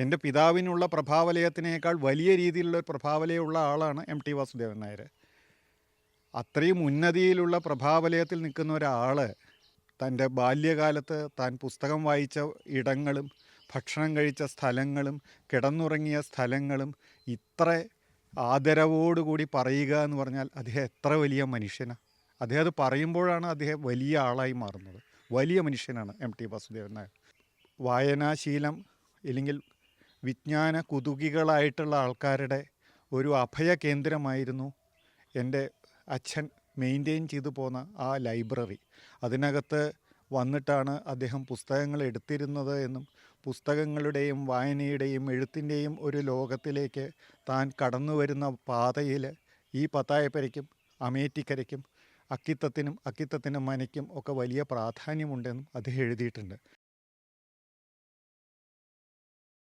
എന്റെ പിതാവിനുള്ള പ്രഭാവലയത്തിനേക്കാൾ വലിയ രീതിയിലുള്ള ഒരു പ്രഭാവലയമുള്ള ആളാണ് എം ടി വാസുദേവൻ നായർ അത്രയും ഉന്നതിയിലുള്ള പ്രഭാവലയത്തിൽ നിൽക്കുന്ന ഒരാൾ തന്റെ ബാല്യകാലത്ത് താൻ പുസ്തകം വായിച്ച ഇടങ്ങളും ഭക്ഷണം കഴിച്ച സ്ഥലങ്ങളും കിടന്നുറങ്ങിയ സ്ഥലങ്ങളും ഇത്ര ആദരവോടുകൂടി പറയുക എന്ന് പറഞ്ഞാൽ അദ്ദേഹം എത്ര വലിയ മനുഷ്യനാണ് അദ്ദേഹം അത് പറയുമ്പോഴാണ് അദ്ദേഹം വലിയ ആളായി മാറുന്നത്. വലിയ മനുഷ്യനാണ് എം ടി വാസുദേവൻ നായർ. വായനാശീലം ഇല്ലെങ്കിൽ വിജ്ഞാന കുതുകികളായിട്ടുള്ള ആൾക്കാരുടെ ഒരു അഭയ കേന്ദ്രമായിരുന്നു എന്റെ അച്ഛൻ മെയിന്റെയിൻ ചെയ്തു പോന്ന ആ ലൈബ്രറി. അതിനകത്ത് വന്നിട്ടാണ് അദ്ദേഹം പുസ്തകങ്ങൾ എടുത്തിരുന്നത് എന്നും പുസ്തകങ്ങളുടെയും വായനയുടെയും എഴുത്തിന്റെയും ഒരു ലോകത്തിലേക്ക് താൻ കടന്നു വരുന്ന പാതയിൽ ഈ പത്തായപ്പരയ്ക്കും അമേറ്റിക്കരയ്ക്കും അക്കിത്തത്തിനും അക്കിത്തത്തിന്റെ മനയ്ക്കും ഒക്കെ വലിയ പ്രാധാന്യമുണ്ടെന്നും അദ്ദേഹം എഴുതിയിട്ടുണ്ട്.